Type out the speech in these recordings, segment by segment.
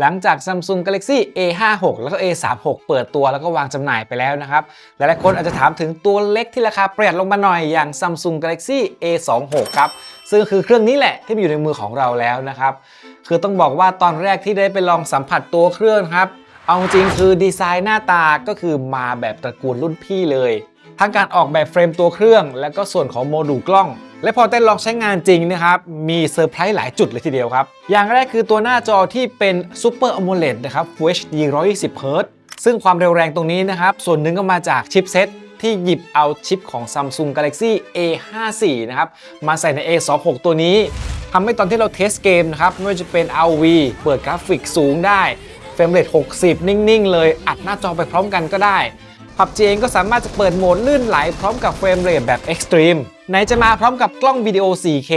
หลังจาก Samsung Galaxy A56 แล้วก็ A36 เปิดตัวแล้วก็วางจำหน่ายไปแล้วนะครับ หลายๆคนอาจจะถามถึงตัวเล็กที่ราคาประหยัดลงมาหน่อยอย่าง Samsung Galaxy A26 ครับซึ่งคือเครื่องนี้แหละที่มีอยู่ในมือของเราแล้วนะครับ คือต้องบอกว่าตอนแรกที่ได้ไปลองสัมผัสตัวเครื่องครับ เอาจริงคือดีไซน์หน้าตาก็คือมาแบบตระกูลรุ่นพี่เลย ทั้งการออกแบบเฟรมตัวเครื่อง และก็ส่วนของโมดูลกล้อง และพอได้ลองใช้งานจริงนะครับ มีเซอร์ไพรส์หลายจุดเลยทีเดียวครับ อย่างแรกคือตัวหน้าจอที่เป็น Super AMOLED นะครับ Full HD 120 Hz ซึ่งความเร็วแรงตรงนี้นะครับ ส่วนหนึ่งก็มาจากชิปเซ็ตที่หยิบเอาชิปของ Samsung Galaxy A54 นะครับ มาใส่ใน A26 ตัวนี้ทำให้ตอนที่เราเทสเกมนะครับ ไม่ว่าจะเป็น RV เปิดกราฟิกสูงได้เฟรมเรท60 นิ่ง ๆ เลย อัดหน้าจอไปพร้อมกันก็ได้ PUBG เองก็สามารถจะเปิดโหมดลื่นไหลพร้อมกับเฟรมเรทแบบ Extreme ไหนจะมาพร้อมกับกล้องวิดีโอ 4K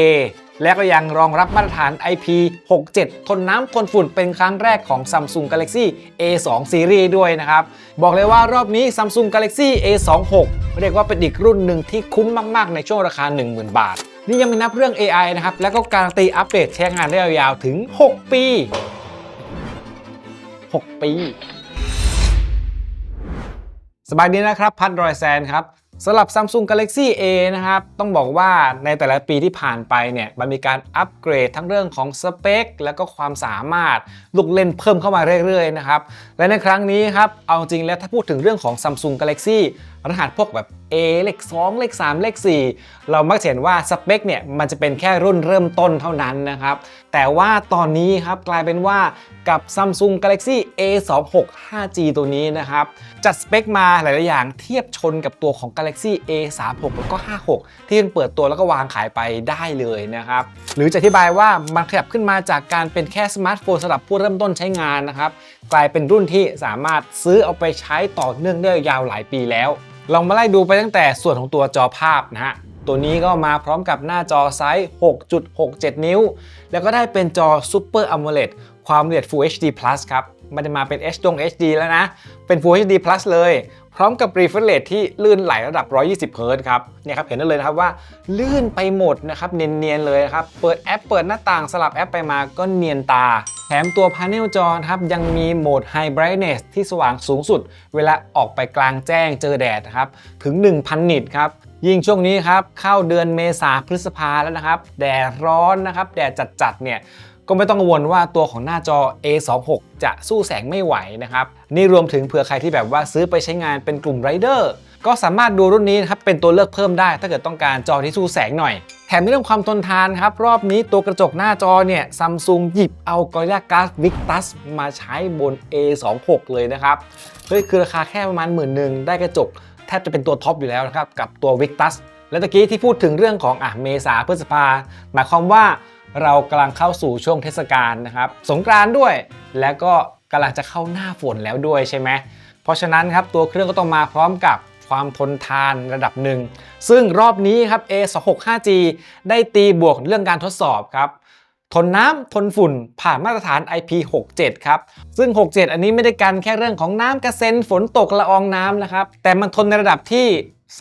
และก็ยังรองรับมาตรฐาน IP67 ทนน้ำทนฝุ่นเป็นครั้งแรกของ Samsung Galaxy A2 Series ด้วยนะครับ บอกเลยว่ารอบนี้ Samsung Galaxy A26 เรียกว่าเป็นอีกรุ่นหนึ่งที่คุ้มมาก ๆ ในช่วงราคา 10,000 บาท นี่ยังไม่นับเรื่อง AI นะครับ แล้วก็การันตีอัปเดตใช้งานได้ยาวๆถึง 6 ปี 6 ปี บายดีนะครับพัดรอยแซนครับสำหรับ Samsung Galaxy A นะครับ ต้องบอกว่าในแต่ละปีที่ผ่านไปเนี่ยมันมีการอัปเกรดทั้งเรื่องของสเปค แล้วก็ความสามารถลูกเล่นเพิ่มเข้ามาเรื่อยๆนะครับ และในครั้งนี้ครับ เอาจริงแล้วถ้าพูดถึงเรื่องของ Samsung Galaxy รหัสพวกแบบ A เลข2เลข3เลข4 เรามักเห็นว่าสเปคเนี่ยมันจะเป็นแค่รุ่นเริ่มต้นเท่านั้นนะครับ แต่ว่าตอนนี้ครับกลายเป็นว่ากับ Samsung Galaxy A26 5G ตัวนี้นะครับจัดสเปคมาหลาย ๆ อย่างเทียบชนกับตัวของ Galaxy A36 แล้วก็ 56 ที่เพิ่งเปิดตัวแล้วก็วางขายไปได้เลยนะครับหรือจะอธิบายว่ามันขยับขึ้นมาจากการเป็นแค่สมาร์ทโฟนสำหรับผู้เริ่มต้นใช้งานนะครับกลายเป็นรุ่นที่สามารถซื้อเอาไปใช้ต่อเนื่องได้ยาวหลายปีแล้ว ลองมาไล่ดูไปตั้งแต่ส่วนของตัวจอภาพนะฮะ ตัวนี้ก็มาพร้อมกับหน้าจอไซส์ 6.67 นิ้ว แล้วก็ได้เป็นจอ Super AMOLED ความละเอียด Full HD Plus ครับไม่ได้มาเป็น HD ง HD แล้วนะ เป็น Full HD Plus เลย พร้อมกับ refresh rate ที่ลื่นไหลระดับ 120 Hz ครับ เนี่ยครับ เห็นได้เลยนะครับว่าลื่นไปหมดนะครับ เนียนๆเลยครับ เปิดแอปเปิดหน้าต่างสลับแอปไปมาก็เนียนตา มตัวพาเนลจอครับยังมีโหมด High Brightness ที่สว่างสูงสุด เวลาออกไปกลางแจ้งเจอแดดครับถึง 1,000 นิตครับยิ่งช่วงนี้ครับเข้าเดือนเมษาพฤษภาแล้วนะครับ แดดร้อนนะครับ แดดจัดๆเนี่ยก็ไม่ต้องกังวลว่าตัวของหน้าจอ A26 จะสู้แสงไม่ไหวนะครับ นี่รวมถึงเผื่อใครที่แบบว่าซื้อไปใช้งานเป็นกลุ่มไรเดอร์ก็สามารถดูรุ่นนี้นะครับเป็นตัวเลือกเพิ่มได้ ถ้าเกิดต้องการจอที่สู้แสงหน่อย มในเรื่องความทนทานครับ รอบนี้ตัวกระจกหน้าจอเนี่ยซัมซุงหยิบเอา Gorilla Glass Victus มาใช้บน A26 เลยนะครับเฮ้ยคือราคาแค่ประมาณหมื่นหนึ่งได้กระจกแทบจะเป็นตัวท็อปอยู่แล้วนะครับ กับตัว Victus และตะกี้ที่พูดถึงเรื่องของอะเมษาพฤษภาหมายความว่าเรากำลังเข้าสู่ช่วงเทศกาลนะครับ สงกรานต์ด้วย แล้วก็กำลังจะเข้าหน้าฝนแล้วด้วยใช่ไหมเพราะฉะนั้นครับตัวเครื่องก็ต้องมาพร้อมกับ ความทนทานระดับหนึ่ง ซึ่งรอบนี้ครับ A26 5G ได้ตีบวกเรื่องการทดสอบครับทนน้ำทนฝุ่นผ่านมาตรฐาน IP67 ครับ ซึ่ง 67 อันนี้ไม่ได้กันแค่เรื่องของน้ำกระเซ็นฝนตกละอองน้ำนะครับ แต่มันทนในระดับที่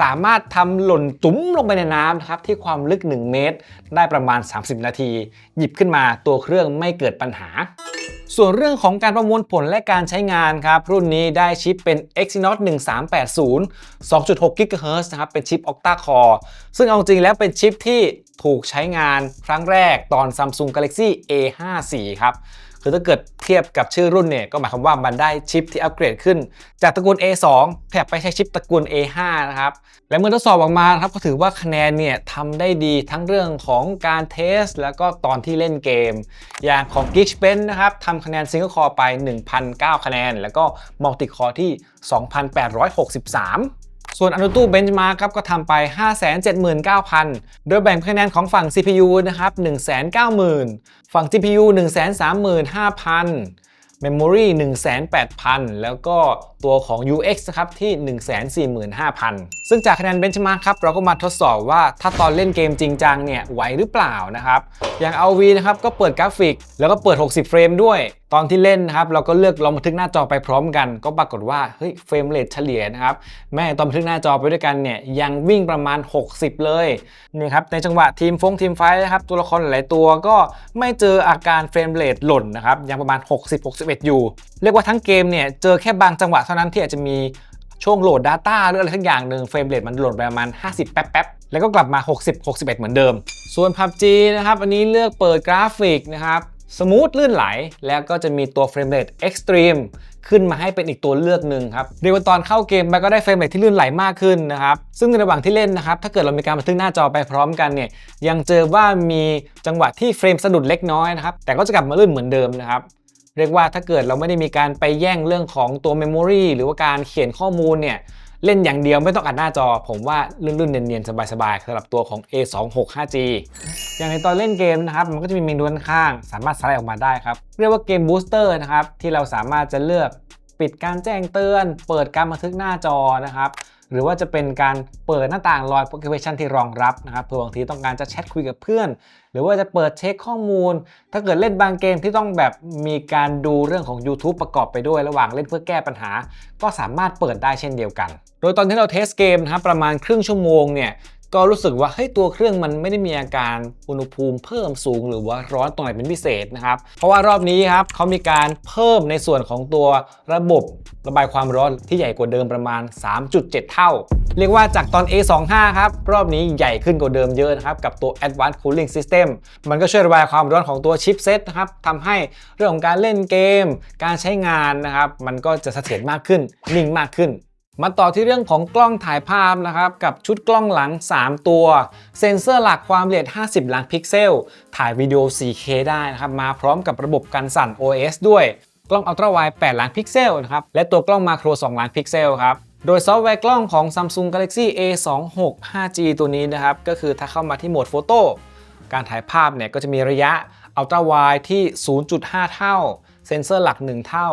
สามารถทำหล่นจุ๋มลงไปในน้ำนะครับที่ความลึก 1 เมตร ได้ประมาณ 30 นาที หยิบขึ้นมาตัวเครื่องไม่เกิดปัญหา ส่วนเรื่องของการประมวลผลและการใช้งานครับ รุ่นนี้ได้ชิปเป็น Exynos 1380 2.6 GHz นะครับเป็นชิป Octa Core ซึ่งเอาจริงแล้วเป็นชิปที่ถูกใช้งานครั้งแรกตอน Samsung Galaxy A54 ครับ คือถ้าเกิดเทียบกับชื่อรุ่นเนี่ยก็หมายความว่ามันได้ชิปที่อัปเกรดขึ้น จากตระกูล A2 แถบไปใช้ชิปตระกูล A5 นะครับ และเมื่อทดสอบออกมาครับก็ถือว่าคะแนนเนี่ยทำได้ดีทั้งเรื่องของการเทส แล้วก็ตอนที่เล่นเกม อย่างของ Geekbench นะครับทำคะแนน Single Core ไป 1,009 คะแนน แล้วก็ Multi Core ที่ 2,863ส่วน Antutu Benchmark ครับก็ทำไป 579,000 โดยแบ่งคะแนนของฝั่ง CPU นะครับ 190,000 ฝั่ง GPU 135,000 Memory 18,000 แล้วก็ตัวของ UX นะครับที่ 145,000 ซึ่งจากคะแนนเบนช์แมชครับ เราก็มาทดสอบว่าถ้าตอนเล่นเกมจริงจังเนี่ยไหวหรือเปล่านะครับ อย่าง LV นะครับก็เปิดกราฟิก แล้วก็เปิด 60 เฟรมด้วย ตอนที่เล่นนะครับเราก็เลือกลองบันทึกหน้าจอไปพร้อมกัน ก็ปรากฏว่าเฮ้ยเฟรมเรทเฉลี่ยนะครับแม่ตอนบันทึกหน้าจอไปด้วยกันเนี่ยยังวิ่งประมาณ 60 เลยนี่ครับในจังหวะทีมฟงทีมไฟท์นะครับตัวละครหลายตัวก็ไม่เจออาการเฟรมเรทหล่นนะครับยังประมาณ 60-61 อยู่ เรียกว่าทั้งเกมเนี่ยเจอแค่บางจังหวะเท่านั้นที่อาจจะมีช่วงโหลด Data หรืออะไรทักอย่างหนึ่งเฟรมเรทมันหล่นไปประมาณ 50 แป๊บๆ แล้วก็กลับมา 60 61 เหมือนเดิม ส่วน PUBG นะครับ อันนี้เลือกเปิดกราฟิกนะครับ สมูทลื่นไหล แล้วก็จะมีตัวเฟรมเรท Extreme ขึ้นมาให้เป็นอีกตัวเลือกหนึ่งครับเรียกว่าตอนเข้าเกมไปก็ได้เฟรมเรทที่ลื่นไหลมากขึ้นนะครับ ซึ่งในระหว่างที่เล่นนะครับ ถ้าเกิดเรามีการบันทึกหน้าจอไปพร้อมกันเนี่ย ยังเจอว่ามีจังหวะที่เฟรมสะดุดเล็กน้อยนะครับ แต่ก็จะกลับมาลื่นเหมือนเดิมนะครับ เรียกว่าถ้าเกิดเราไม่ได้มีการไปแย่งเรื่องของตัวเมมโมรีหรือว่าการเขียนข้อมูลเนี่ย เล่นอย่างเดียวไม่ต้องอัดหน้าจอ ผมว่าลื่นๆเนียนๆ สบายๆสำหรับตัวของ A265G อย่างในตอนเล่นเกมนะครับ มันก็จะมีเมนูด้านข้าง สามารถสไลด์ออกมาได้ครับ เรียกว่าเกมบูสเตอร์นะครับ ที่เราสามารถจะเลือกปิดการแจ้งเตือน เปิดการบันทึกหน้าจอนะครับ หรือว่าจะเป็นการเปิดหน้าต่างลอยโปรแกรมชันที่รองรับนะครับเผื่อบางทีต้องการจะแชทคุยกับเพื่อน หรือว่าจะเปิดเช็คข้อมูล ถ้าเกิดเล่นบางเกมที่ต้องแบบมีการดูเรื่องของ YouTube ประกอบไปด้วยระหว่างเล่นเพื่อแก้ปัญหา ก็สามารถเปิดได้เช่นเดียวกัน โดยตอนที่เราเทสเกมนะครับประมาณครึ่งชั่วโมงเนี่ย ก็รู้สึกว่าเฮ้ยตัวเครื่องมันไม่ได้มีอาการอุณหภูมิเพิ่มสูงหรือว่าร้อนตรงไหนเป็นพิเศษนะครับ เพราะว่ารอบนี้ครับเขามีการเพิ่มในส่วนของตัวระบบระบายความร้อนที่ใหญ่กว่าเดิมประมาณ 3.7 เท่า เรียกว่าจากตอน A25 ครับ รอบนี้ใหญ่ขึ้นกว่าเดิมเยอะนะครับ กับตัว Advanced Cooling System มันก็ช่วยระบายความร้อนของตัวชิปเซตนะครับทำให้เรื่องของการเล่นเกม การใช้งานนะครับ มันก็จะเสถียรมากขึ้นนิ่งมากขึ้น มาต่อที่เรื่องของกล้องถ่ายภาพนะครับกับชุดกล้องหลัง 3 ตัว เซ็นเซอร์หลักความละเอียด 50 ล้านพิกเซล ถ่ายวิดีโอ 4K ได้นะครับมาพร้อมกับระบบการสั่น OS ด้วยกล้องอัลตร้าไวด์8ล้านพิกเซลนะครับและตัวกล้องมาโคร 2 ล้านพิกเซลครับโดยซอฟต์แวร์กล้องของ Samsung Galaxy A26 5G ตัวนี้นะครับก็คือถ้าเข้ามาที่โหมดโฟโต้การถ่ายภาพเนี่ยก็จะมีระยะอัลตร้าไวด์ที่ 0.5 เท่า เซ็นเซอร์หลัก 1 เท่า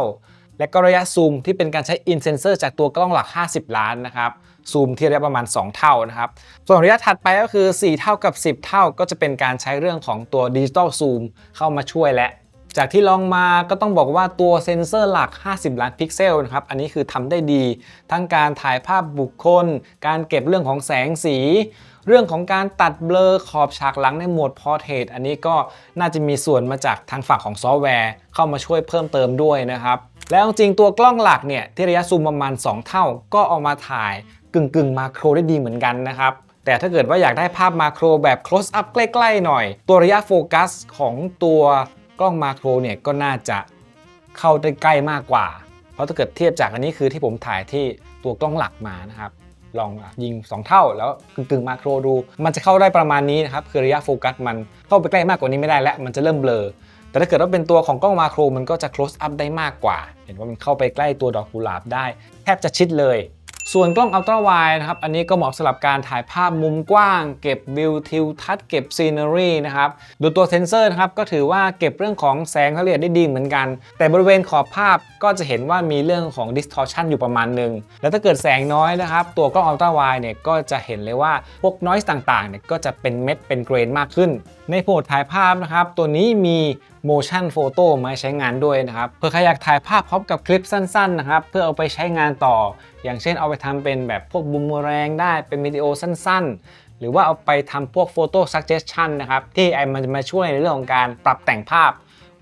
และก็ระยะซูมที่เป็นการใช้อินเซนเซอร์จากตัวกล้องหลัก 50 ล้านนะครับซูมที่ระยะประมาณ 2 เท่านะครับ ส่วนระยะถัดไปก็คือ 4 เท่ากับ 10 เท่าก็จะเป็นการใช้เรื่องของตัวดิจิตอลซูมเข้ามาช่วยและ จากที่ลองมาก็ต้องบอกว่าตัวเซ็นเซอร์หลัก 50 ล้านพิกเซลนะครับ อันนี้คือทำได้ดี ทั้งการถ่ายภาพบุคคล การเก็บเรื่องของแสงสี เรื่องของการตัดเบลอขอบฉากหลังในโหมด Portrait อันนี้ก็น่าจะมีส่วนมาจากทางฝั่งของซอฟต์แวร์ เข้ามาช่วยเพิ่มเติมด้วยนะครับ แล้วจริงตัวกล้องหลักเนี่ยที่ระยะซูมประมาณ 2 เท่า ก็เอามาถ่ายกึ่งกึ่งมาโครได้ดีเหมือนกันนะครับ แต่ถ้าเกิดว่าอยากได้ภาพมาโครแบบ close up ใกล้ๆหน่อย ตัวระยะโฟกัสของตัวกล้องมาโครเนี่ยก็น่าจะเข้าได้ใกล้มากกว่า เพราะถ้าเกิดเทียบจากอันนี้คือที่ผมถ่ายที่ตัวกล้องหลักมานะครับลองยิง 2 เท่าแล้วกึ่งๆมาโครดู มันจะเข้าได้ประมาณนี้นะครับ คือระยะโฟกัสมันเข้าไปใกล้มากกว่านี้ไม่ได้แล้วมันจะเริ่มเบลอ แต่ถ้าเกิดว่าเป็นตัวของกล้องมาโครมันก็จะ close up ได้มากกว่า เห็นว่ามันเข้าไปใกล้ตัวดอกกุหลาบได้ แทบจะชิดเลย ส่วนกล้องอัลตร้าไวนะครับ อันนี้ก็เหมาะสำหรับการถ่ายภาพมุมกว้าง เก็บวิวทิวทัศน์เก็บซีนารีนะครับ ดูตัวเซนเซอร์นะครับก็ถือว่าเก็บเรื่องของแสงละเอียดได้ดีเหมือนกัน แต่บริเวณขอบภาพก็จะเห็นว่ามีเรื่องของ distortion อยู่ประมาณหนึ่ง แล้วถ้าเกิดแสงน้อยนะครับ ตัวกล้องอัลตร้าไวเนี่ยก็จะเห็นเลยว่าพวก noise ต่างๆเนี่ยก็จะเป็นเม็ดเป็นเกรนมากขึ้น ในโหมดถ่ายภาพนะครับตัวนี้มี motion photo มาใช้งานด้วยนะครับเผื่อใครอยากถ่ายภาพพร้อมกับคลิปสั้นๆนะครับ เพื่อเอาไปใช้งานต่อ อย่างเช่นเอาไปทำเป็นแบบพวกบูมแรงได้เป็นวิดีโอสั้นๆ หรือว่าเอาไปทำพวก photo suggestion นะครับ ที่ไอมันจะมาช่วยในเรื่องของการปรับแต่งภาพ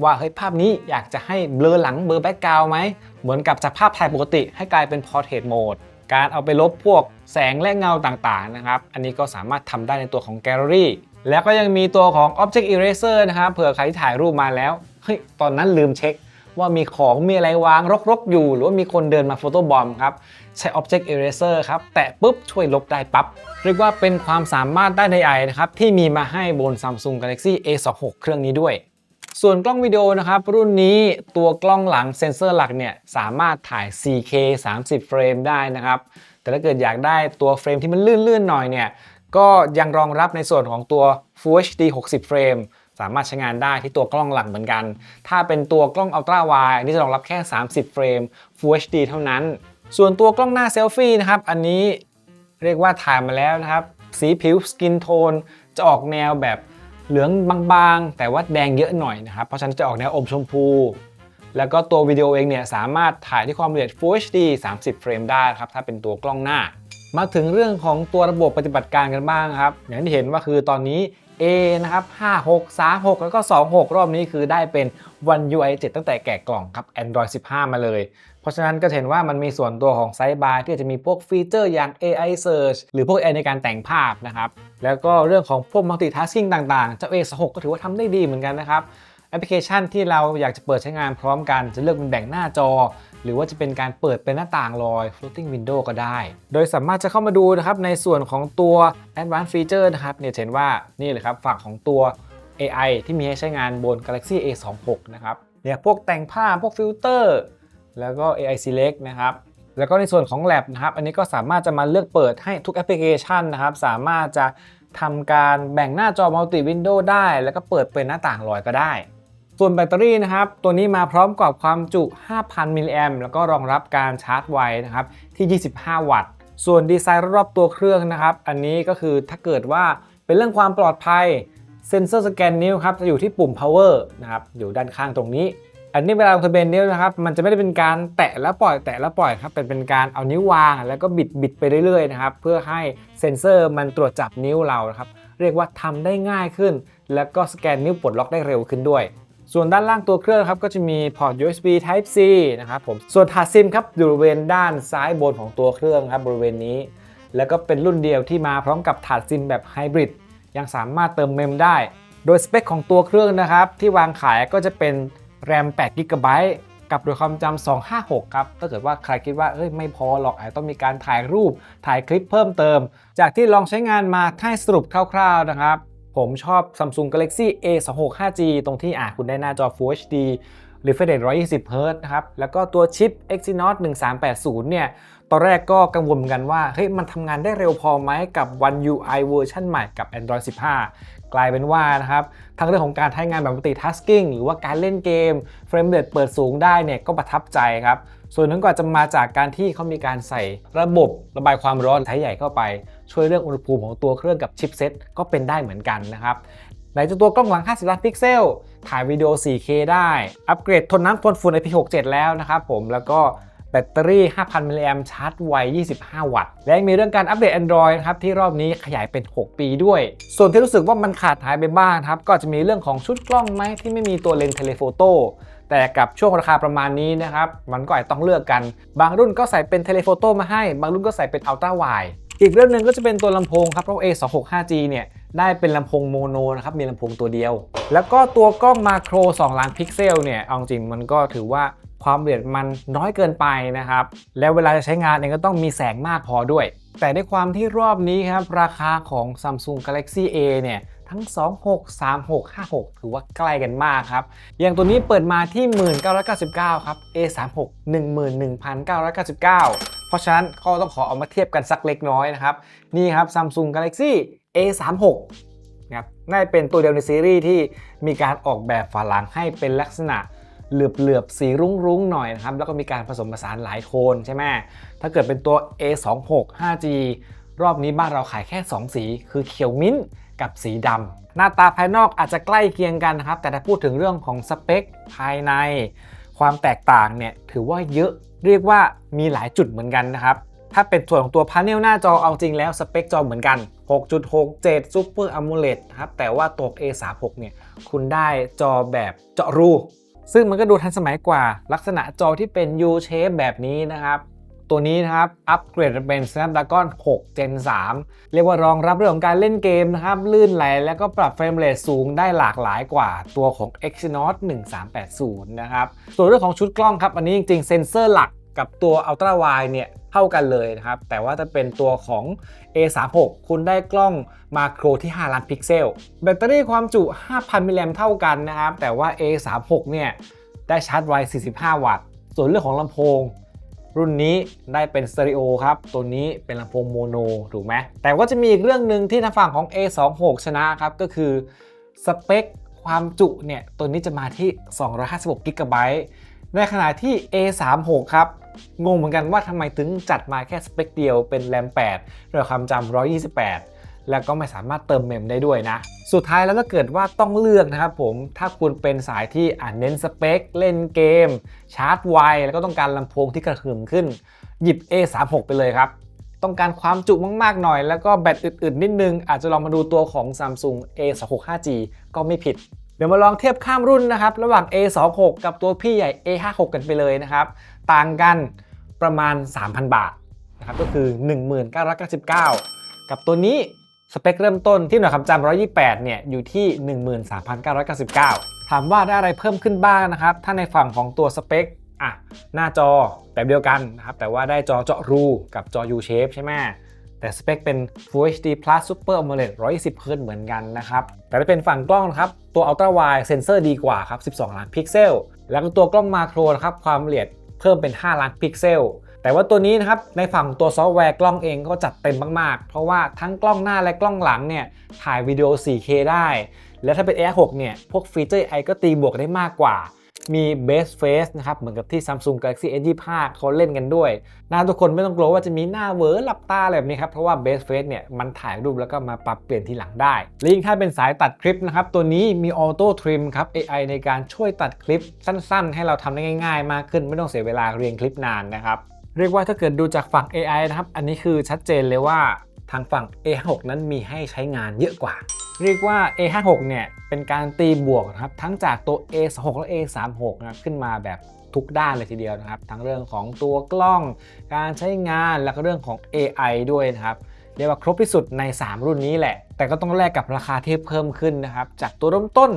ว่าเฮ้ยภาพนี้อยากจะให้เบลอหลังเบลอแบ็กกราวไหมเหมือนกับจากภาพถ่ายปกติให้กลายเป็น portrait mode การเอาไปลบพวกแสงและเงาต่างๆนะครับ อันนี้ก็สามารถทำได้ในตัวของ Gallery แล้วก็ยังมีตัวของ Object Eraser นะครับเผื่อใครที่ถ่ายรูปมาแล้ว เฮ้ย ตอนนั้นลืมเช็คว่ามีของมีอะไรวางรกๆ อยู่ หรือว่ามีคนเดินมาโฟโต้บอมครับ ใช้ Object Eraser ครับ แตะปุ๊บช่วยลบได้ปั๊บ เรียกว่าเป็นความสามารถด้าน AI นะครับ ที่มีมาให้บน Samsung Galaxy A26 เครื่องนี้ด้วย ส่วนกล้องวิดีโอนะครับ รุ่นนี้ตัวกล้องหลังเซ็นเซอร์หลักเนี่ยสามารถถ่าย 4K 30 เฟรมได้นะครับแต่ถ้าเกิดอยากได้ตัวเฟรมที่มันลื่นๆหน่อยเนี่ย ก็ยังรองรับในส่วนของตัว Full HD 60 เฟรมสามารถใช้งานได้ที่ตัวกล้องหลักเหมือนกัน ถ้าเป็นตัวกล้อง Ultra Wide อันนี้จะรองรับแค่ 30 เฟรม Full HD เท่านั้น ส่วนตัวกล้องหน้าเซลฟี่นะครับ อันนี้เรียกว่าถ่ายมาแล้วนะครับ สีผิวสกินโทนจะออกแนวแบบเหลืองบางๆ แต่ว่าแดงเยอะหน่อยนะครับ เพราะฉะนั้นจะออกแนวอมชมพู แล้วก็ตัววิดีโอเองเนี่ยสามารถถ่ายที่ความละเอียด Full HD 30 เฟรมได้ครับ ถ้าเป็นตัวกล้องหน้า มาถึงเรื่องของตัวระบบปฏิบัติการกันบ้างครับ อย่างที่เห็นว่าคือตอนนี้ A นะครับ 5 6 3 6 แล้วก็ 2 6 รอบนี้คือได้เป็น One UI 7 ตั้งแต่แกะกล่องครับ Android 15 มาเลย เพราะฉะนั้นก็เห็นว่ามันมีส่วนตัวของไซต์บาร์ที่จะมีพวกฟีเจอร์อย่าง AI Search หรือพวก AI ในการแต่งภาพนะครับ แล้วก็เรื่องของพวก multitasking ต่างๆ เจ้า A6 ก็ถือว่าทำได้ดีเหมือนกันนะครับแอปพลิเคชันที่เราอยากจะเปิดใช้งานพร้อมกัน จะเลือกเป็นแบ่งหน้าจอ หรือว่าจะเป็นการเปิดเป็นหน้าต่างลอย floating window ก็ได้ โดยสามารถจะเข้ามาดูนะครับในส่วนของตัว advanced feature นะครับเนี่ยเห็นว่านี่เลยครับฝั่งของตัว AI ที่มีให้ใช้งานบน Galaxy A26 นะครับเนี่ยพวกแต่งภาพพวกฟิลเตอร์แล้วก็ AI select นะครับแล้วก็ในส่วนของ Lab นะครับ อันนี้ก็สามารถจะมาเลือกเปิดให้ทุกแอปพลิเคชันนะครับ สามารถจะทำการแบ่งหน้าจอ multi window ได้ แล้วก็เปิดเป็นหน้าต่างลอยก็ได้ ส่วนแบตเตอรี่นะครับ ตัวนี้มาพร้อมกับความจุ 5,000 มิลลิแอมแล้วก็รองรับการชาร์จไวนะครับที่ 25 วัตต์ ส่วนดีไซน์รอบๆตัวเครื่องนะครับ อันนี้ก็คือถ้าเกิดว่าเป็นเรื่องความปลอดภัยเซ็นเซอร์สแกนนิ้วครับจะอยู่ที่ปุ่ม power นะครับอยู่ด้านข้างตรงนี้ อันนี้เวลาลงทะเบียนนิ้วนะครับ มันจะไม่ได้เป็นการแตะแล้วปล่อยแตะแล้วปล่อยครับเป็นเป็นการเอานิ้ววางแล้วก็บิดบิดไปเรื่อยๆนะครับเพื่อให้เซ็นเซอร์มันตรวจจับนิ้วเรานะครับเรียกว่าทำได้ง่ายขึ้น แล้วก็สแกนนิ้วปลดล็อกได้เร็วขึ้นด้วย ส่วนด้านล่างตัวเครื่องครับก็จะมีพอร์ต USB Type C นะครับผม ส่วนถาดซิมครับอยู่บริเวณด้านซ้ายบนของตัวเครื่องครับบริเวณนี้ แล้วก็เป็นรุ่นเดียวที่มาพร้อมกับถาดซิมแบบไฮบริดยังสามารถเติมเมมได้ โดยสเปคของตัวเครื่องนะครับที่วางขายก็จะเป็นแรม8 g b กับโดยความจำ 256 ครับ ถ้าเกิดว่าใครคิดว่าเอ้ย ไม่พอหรอก อาจจะต้องมีการถ่ายรูป ถ่ายคลิปเพิ่มเติม จากที่ลองใช้งานมาให้สรุปคร่าวๆนะครับ ผมชอบ Samsung Galaxy A26 5G ตรงที่อะคุณได้หน้าจอ Full HD Refresh Rate 120 Hz นะครับ แล้วก็ตัวชิป Exynos 1380 เนี่ย ตอนแรกก็กังวลเหมือนกันว่า เฮ้ย มันทำงานได้เร็วพอไหมกับ One UI เวอร์ชันใหม่กับ Android 15 กลายเป็นว่านะครับ ทั้งเรื่องของการใช้งานแบบ multitasking หรือว่าการเล่นเกม เฟรมเรทเปิดสูงได้เนี่ย ก็ประทับใจครับ ส่วนหนึงก็จะมาจากการที่เขามีการใส่ระบบระบายความร้อนไทยใหญ่เข้าไป ช่วยเรื่องอุณหภูมิของตัวเครื่องกับชิปเซ็ตก็เป็นได้เหมือนกันนะครับไหนจะตัวกล้องหลัง 50 ล้านพิกเซล ถ่ายวิดีโอ 4K ได้ อัปเกรดทนน้ำทนฝุ่น IP67 แล้วนะครับผม แล้วก็แบตเตอรี่ 5,000 มิลลิแอมชาร์จไว 25 วัตต์ และยังมีเรื่องการอัปเดต Android นะครับ ที่รอบนี้ขยายเป็น 6 ปีด้วย ส่วนที่รู้สึกว่ามันขาดหายไปบ้างครับ ก็จจะมีเรื่องของชุดกล้องไหมที่ไม่มีตัวเลนส์เทเลโฟโต้แต่กับช่วงราคาประมาณนี้นะครับ มันก็อาจต้องเลือกกัน บางรุ่นก็ใส่เป็นเทเลโฟโต้มาให้ บางรุ่นก็ใส่เป็นอัลตร้าไว อีกเรื่องหนึ่งก็จะเป็นตัวลำโพงครับเพราะ A265G เนี่ยได้เป็นลำโพงโมโนนะครับมีลำโพงตัวเดียว แล้วก็ตัวกล้องมาโคร 2 ล้านพิกเซลเนี่ยเอาจริงมันก็ถือว่าความละเอียดมันน้อยเกินไปนะครับ แล้วเวลาจะใช้งานเองก็ต้องมีแสงมากพอด้วย แต่ด้วยความที่รอบนี้ครับ ราคาของ Samsung Galaxy A เนี่ยทั้ง 26 36 56 ถือว่าใกล้กันมากครับ อย่างตัวนี้เปิดมาที่ 1999 ครับ A36 11,999 เพราะฉะนั้นก็ต้องขอเอามาเทียบกันสักเล็กน้อยนะครับ นี่ครับ Samsung Galaxy A36 นะครับน่าจะเป็นตัวเดียวในซีรีส์ที่มีการออกแบบฝาหลังให้เป็นลักษณะเหลือบๆ สีรุ้งๆ หน่อยนะครับ แล้วก็มีการผสมผสานหลายโทนใช่ไหมถ้าเกิดเป็นตัว A26 5G รอบนี้บ้านเราขายแค่ 2 สี คือเขียวมิ้นกับสีดำหน้าตาภายนอกอาจจะใกล้เคียงกันนะครับ แต่ถ้าพูดถึงเรื่องของสเปคภายใน ความแตกต่างเนี่ยถือว่าเยอะเรียกว่ามีหลายจุดเหมือนกันนะครับ ถ้าเป็นส่วนของตัวพาเนลหน้าจอเอาจริงแล้วสเปคจอเหมือนกัน 6.67 Super AMOLED ครับแต่ว่าตัว A36 เนี่ยคุณได้จอแบบเจาะรู ซึ่งมันก็ดูทันสมัยกว่า ลักษณะจอที่เป็น U shape แบบนี้นะครับ ตัวนี้นะครับ อัปเกรดเป็น Snapdragon 6 Gen 3 เรียกว่ารองรับเรื่องของการเล่นเกมนะครับ ลื่นไหลแล้วก็ปรับเฟรมเรทสูงได้หลากหลายกว่าตัวของ Exynos 1380 นะครับ ส่วนเรื่องของชุดกล้องครับ อันนี้จริงๆ เซ็นเซอร์หลักกับตัว Ultra Wide เนี่ยเท่ากันเลยนะครับ แต่ว่าถ้าเป็นตัวของ A36 คุณได้กล้องมาโครที่ 5 ล้านพิกเซล แบตเตอรี่ความจุ 5,000มิลลิแอมเท่ากันนะครับ แต่ว่า A36 เนี่ยได้ชาร์จไว 45 วัตต์ ส่วนเรื่องของลำโพง รุ่นนี้ได้เป็นสเตอริโอครับ ตัวนี้เป็นลำโพงโมโนถูกไหมแต่ก็จะมีอีกเรื่องหนึ่งที่ทางฝั่งของ A26 ชนะครับ ก็คือสเปคความจุเนี่ย ตัวนี้จะมาที่ 256 g b ในขณะที่ A36 ครับ งงเหมือนกันว่าทำไมถึงจัดมาแค่สเปคเดียวเป็นแรม8ด้วยความจำ128 แล้วก็ไม่สามารถเติมเมมได้ด้วยนะ สุดท้ายแล้วถ้าเกิดว่าต้องเลือกนะครับผม ถ้าคุณเป็นสายที่อ่านเน้นสเปค เล่นเกม ชาร์จไว แล้วก็ต้องการลำโพงที่กระหึ่มขึ้น หยิบ A36 ไปเลยครับ ต้องการความจุมากๆหน่อย แล้วก็แบตอึดๆนิดนึง อาจจะลองมาดูตัวของ Samsung A26 5G ก็ไม่ผิดเดี๋ยวมาลองเทียบข้ามรุ่นนะครับ ระหว่าง A26 กับตัวพี่ใหญ่ A56 กันไปเลยนะครับ ต่างกันประมาณ 3,000 บาทนะครับก็คือ 1999 กับตัวนี้ สเปคเริ่มต้นที่หน่วยคำจำ128 เนี่ย อยู่ที่ 13,999 ถามว่าได้อะไรเพิ่มขึ้นบ้างนะครับ ถ้าในฝั่งของตัวสเปคอะหน้าจอแบบเดียวกันนะครับ แต่ว่าได้จอเจาะรูกับจอ U shape ใช่ไหมแต่สเปคเป็น Full HD Plus Super AMOLED 120 Hz เหมือนกันนะครับ แต่ถ้าเป็นฝั่งกล้องนะครับ ตัว Ultra Wide เซนเซอร์ดีกว่าครับ 12 ล้านพิกเซล แล้วก็ตัวกล้องมาโครนะครับ ความละเอียดเพิ่มเป็น 5 ล้านพิกเซล แต่ว่าตัวนี้นะครับในฝั่งตัวซอฟต์แวร์กล้องเองก็จัดเต็มมากๆ เพราะว่าทั้งกล้องหน้าและกล้องหลังเนี่ยถ่ายวิดีโอ 4K ได้ แล้วถ้าเป็น Air 6เนี่ยพวกฟีเจอร์ AI ก็ตีบวกได้มากกว่ามี Base Face นะครับ เหมือนกับที่ Samsung Galaxy S25 เขาเล่นกันด้วย หน้าทุกคนไม่ต้องกลัวว่าจะมีหน้าเวอหลับตาอะไรแบบนี้ครับ เพราะว่า Base Face เนี่ย มันถ่ายรูปแล้วก็มาปรับเปลี่ยนทีหลังได้และยิ่งถ้าเป็นสายตัดคลิปนะครับ ตัวนี้มี Auto Trim ครับ AI ในการช่วยตัดคลิปสั้นๆ ให้เราทำได้ง่าย ๆ มากขึ้นไม่ต้องเสียเวลาเรียงคลิปนานนะครับ เรียกว่าถ้าเกิดดูจากฝั่ง AI นะครับ อันนี้คือชัดเจนเลยว่าทางฝั่ง A6 นั้นมีให้ใช้งานเยอะกว่า เรียกว่า A56 เนี่ยเป็นการตีบวกนะครับทั้งจากตัว A26 และ A36 นะครับขึ้นมาแบบทุกด้านเลยทีเดียวนะครับ ทั้งเรื่องของตัวกล้อง การใช้งานแล้วก็เรื่องของ AI ด้วยนะครับ เรียกว่าครบที่สุดใน 3 รุ่นนี้แหละ แต่ก็ต้องแลกกับราคาที่เพิ่มขึ้นนะครับ จากตัวเริ่มต้น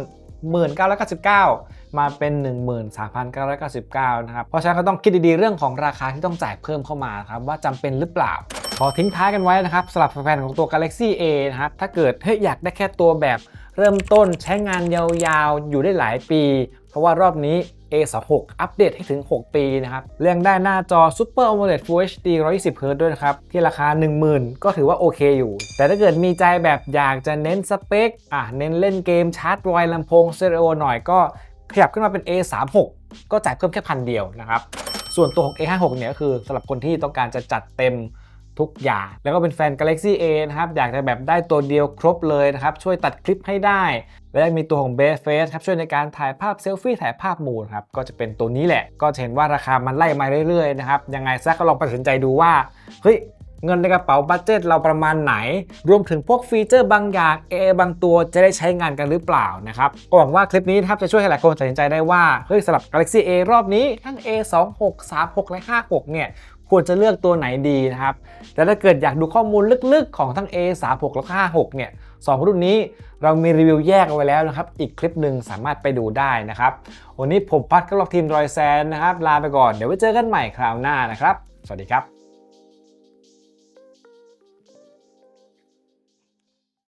1999 มาเป็น 13,999 นะครับ เพราะฉะนั้นก็ต้องคิดดีๆ เรื่องของราคาที่ต้องจ่ายเพิ่มเข้ามาครับว่าจำเป็นหรือเปล่าขอทิ้งท้ายกันไว้นะครับสำหรับแฟนของตัว Galaxy A นะครับถ้าเกิดเฮ้ยอยากได้แค่ตัวแบบเริ่มต้นใช้งานยาวๆ อยู่ได้หลายปี เพราะว่ารอบนี้ A26 อัปเดตให้ถึง 6 ปีนะครับเรื่องได้หน้าจอ Super AMOLED Full HD 120 Hz ด้วยนะครับ ที่ราคา 10,000 ก็ถือว่าโอเคอยู่ แต่ถ้าเกิดมีใจแบบอยากจะเน้นสเปค อะ เน้นเล่นเกมชาร์จไวลำโพงสเตอริโอหน่อยก็ ขยับขึ้นมาเป็น A36 ก็จ่ายเพิ่มแค่พันเดียวนะครับส่วนตัวของ A56 เนี่ยก็คือสำหรับคนที่ต้องการจะจัดเต็มทุกอย่าง แล้วก็เป็นแฟน Galaxy A นะครับ อยากจะแบบได้ตัวเดียวครบเลยนะครับ ช่วยตัดคลิปให้ได้ และมีตัวของ Base Face ครับ ช่วยในการถ่ายภาพเซลฟี่ถ่ายภาพหมู่ครับ ก็จะเป็นตัวนี้แหละ ก็จะเห็นว่าราคามันไล่มาเรื่อยๆนะครับ ยังไงซะก็ลองตัดสินใจดูว่า เฮ้ย เงินในกระเป๋าบัตเจ็ตเราประมาณไหน รวมถึงพวกฟีเจอร์บางอย่าง AI บางตัวจะได้ใช้งานกันหรือเปล่านะครับก็หวังว่าคลิปนี้ครับจะช่วยให้หลายคนตัดสินใจได้ว่าเฮ้ยสำหรับ Galaxy A รอบนี้ทั้ง A26 36 และ 56 เนี่ยควรจะเลือกตัวไหนดีนะครับ แต่ถ้าเกิดอยากดูข้อมูลลึกๆ ของทั้ง A36 และ 56 เนี่ยสองรุ่นนี้เรามีรีวิวแยกเอาไว้แล้วนะครับ อีกคลิปหนึ่งสามารถไปดูได้นะครับ วันนี้ผมพัดกับลอกทีมรอยแซนนะครับ ลาไปก่อน เดี๋ยวไว้เจอกันใหม่คราวหน้านะครับ สวัสดีครับ